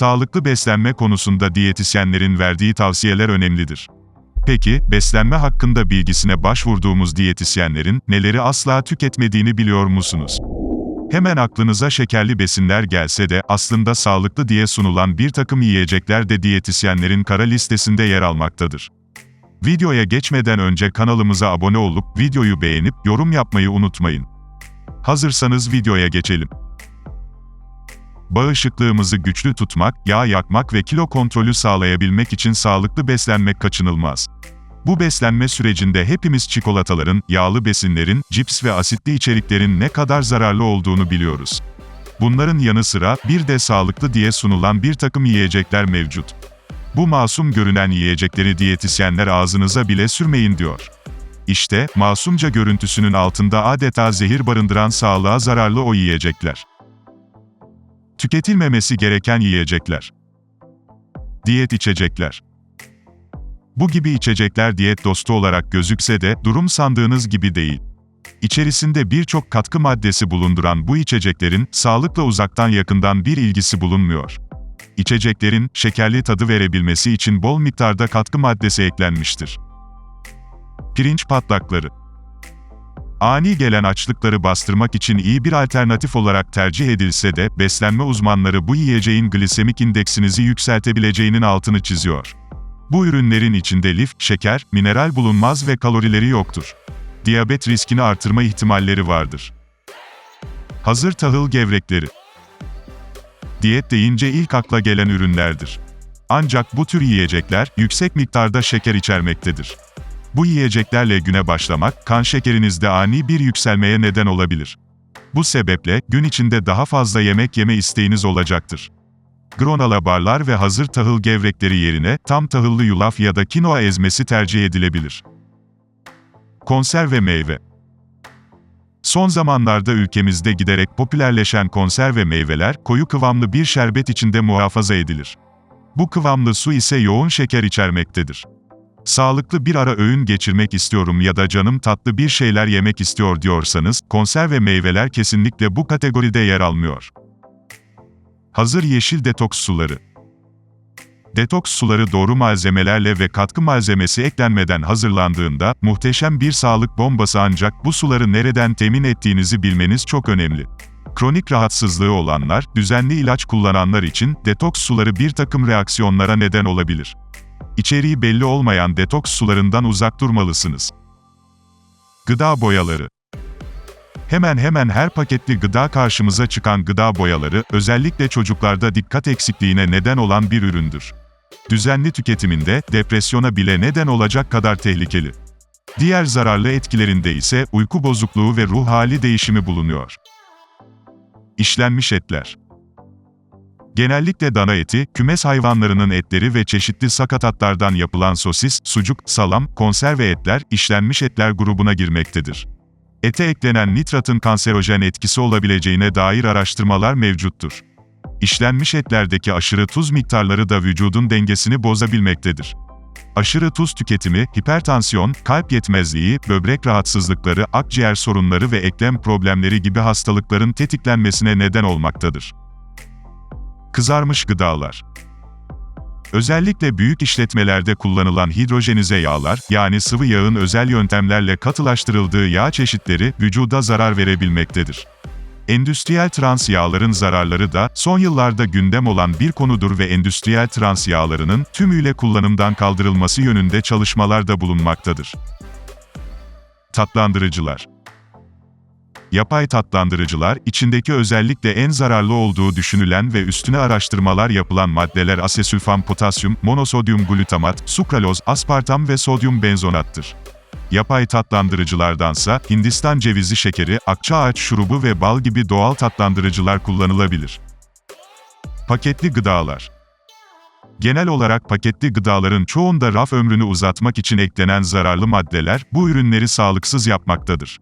Sağlıklı beslenme konusunda diyetisyenlerin verdiği tavsiyeler önemlidir. Peki, beslenme hakkında bilgisine başvurduğumuz diyetisyenlerin neleri asla tüketmediğini biliyor musunuz? Hemen aklınıza şekerli besinler gelse de aslında sağlıklı diye sunulan bir takım yiyecekler de diyetisyenlerin kara listesinde yer almaktadır. Videoya geçmeden önce kanalımıza abone olup videoyu beğenip yorum yapmayı unutmayın. Hazırsanız videoya geçelim. Bağışıklığımızı güçlü tutmak, yağ yakmak ve kilo kontrolü sağlayabilmek için sağlıklı beslenmek kaçınılmaz. Bu beslenme sürecinde hepimiz çikolataların, yağlı besinlerin, cips ve asitli içeriklerin ne kadar zararlı olduğunu biliyoruz. Bunların yanı sıra bir de sağlıklı diye sunulan bir takım yiyecekler mevcut. Bu masum görünen yiyecekleri diyetisyenler ağzınıza bile sürmeyin diyor. İşte, masumca görüntüsünün altında adeta zehir barındıran sağlığa zararlı o yiyecekler. Tüketilmemesi gereken yiyecekler. Diyet içecekler. Bu gibi içecekler diyet dostu olarak gözükse de durum sandığınız gibi değil. İçerisinde birçok katkı maddesi bulunduran bu içeceklerin sağlıkla uzaktan yakından bir ilgisi bulunmuyor. İçeceklerin şekerli tadı verebilmesi için bol miktarda katkı maddesi eklenmiştir. Pirinç patlakları Ani gelen açlıkları bastırmak için iyi bir alternatif olarak tercih edilse de, beslenme uzmanları bu yiyeceğin glisemik indeksinizi yükseltebileceğinin altını çiziyor. Bu ürünlerin içinde lif, şeker, mineral bulunmaz ve kalorileri yoktur. Diyabet riskini artırma ihtimalleri vardır. Hazır tahıl gevrekleri Diyet deyince ilk akla gelen ürünlerdir. Ancak bu tür yiyecekler, yüksek miktarda şeker içermektedir. Bu yiyeceklerle güne başlamak, kan şekerinizde ani bir yükselmeye neden olabilir. Bu sebeple, gün içinde daha fazla yemek yeme isteğiniz olacaktır. Granola barlar ve hazır tahıl gevrekleri yerine, tam tahıllı yulaf ya da kinoa ezmesi tercih edilebilir. Konserve meyve Son zamanlarda ülkemizde giderek popülerleşen konserve meyveler, koyu kıvamlı bir şerbet içinde muhafaza edilir. Bu kıvamlı su ise yoğun şeker içermektedir. Sağlıklı bir ara öğün geçirmek istiyorum ya da canım tatlı bir şeyler yemek istiyor diyorsanız, konserve meyveler kesinlikle bu kategoride yer almıyor. Hazır yeşil detoks suları Detoks suları doğru malzemelerle ve katkı malzemesi eklenmeden hazırlandığında, muhteşem bir sağlık bombası ancak bu suları nereden temin ettiğinizi bilmeniz çok önemli. Kronik rahatsızlığı olanlar, düzenli ilaç kullananlar için detoks suları bir takım reaksiyonlara neden olabilir. İçeriği belli olmayan detoks sularından uzak durmalısınız. Gıda boyaları Hemen hemen her paketli gıda karşımıza çıkan gıda boyaları, özellikle çocuklarda dikkat eksikliğine neden olan bir üründür. Düzenli tüketiminde, depresyona bile neden olacak kadar tehlikeli. Diğer zararlı etkilerinde ise uyku bozukluğu ve ruh hali değişimi bulunuyor. İşlenmiş etler Genellikle dana eti, kümes hayvanlarının etleri ve çeşitli sakatatlardan yapılan sosis, sucuk, salam, konserve etler, işlenmiş etler grubuna girmektedir. Ete eklenen nitratın kanserojen etkisi olabileceğine dair araştırmalar mevcuttur. İşlenmiş etlerdeki aşırı tuz miktarları da vücudun dengesini bozabilmektedir. Aşırı tuz tüketimi, hipertansiyon, kalp yetmezliği, böbrek rahatsızlıkları, akciğer sorunları ve eklem problemleri gibi hastalıkların tetiklenmesine neden olmaktadır. Kızarmış gıdalar Özellikle büyük işletmelerde kullanılan hidrojenize yağlar, yani sıvı yağın özel yöntemlerle katılaştırıldığı yağ çeşitleri, vücuda zarar verebilmektedir. Endüstriyel trans yağların zararları da, son yıllarda gündem olan bir konudur ve endüstriyel trans yağlarının, tümüyle kullanımdan kaldırılması yönünde çalışmalar da bulunmaktadır. Tatlandırıcılar Yapay tatlandırıcılar, içindeki özellikle en zararlı olduğu düşünülen ve üstüne araştırmalar yapılan maddeler asesülfam potasyum, monosodyum glutamat, sukraloz, aspartam ve sodyum benzonattır. Yapay tatlandırıcılardansa, Hindistan cevizi şekeri, akça ağaç şurubu ve bal gibi doğal tatlandırıcılar kullanılabilir. Paketli gıdalar Genel olarak paketli gıdaların çoğunda raf ömrünü uzatmak için eklenen zararlı maddeler, bu ürünleri sağlıksız yapmaktadır.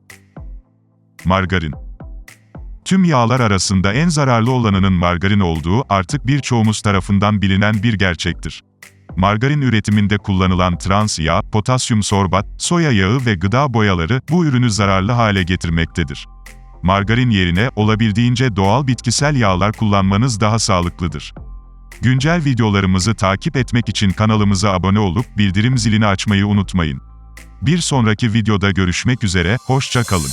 Margarin Tüm yağlar arasında en zararlı olanının margarin olduğu artık birçoğumuz tarafından bilinen bir gerçektir. Margarin üretiminde kullanılan trans yağ, potasyum sorbat, soya yağı ve gıda boyaları bu ürünü zararlı hale getirmektedir. Margarin yerine olabildiğince doğal bitkisel yağlar kullanmanız daha sağlıklıdır. Güncel videolarımızı takip etmek için kanalımıza abone olup bildirim zilini açmayı unutmayın. Bir sonraki videoda görüşmek üzere, hoşça kalın.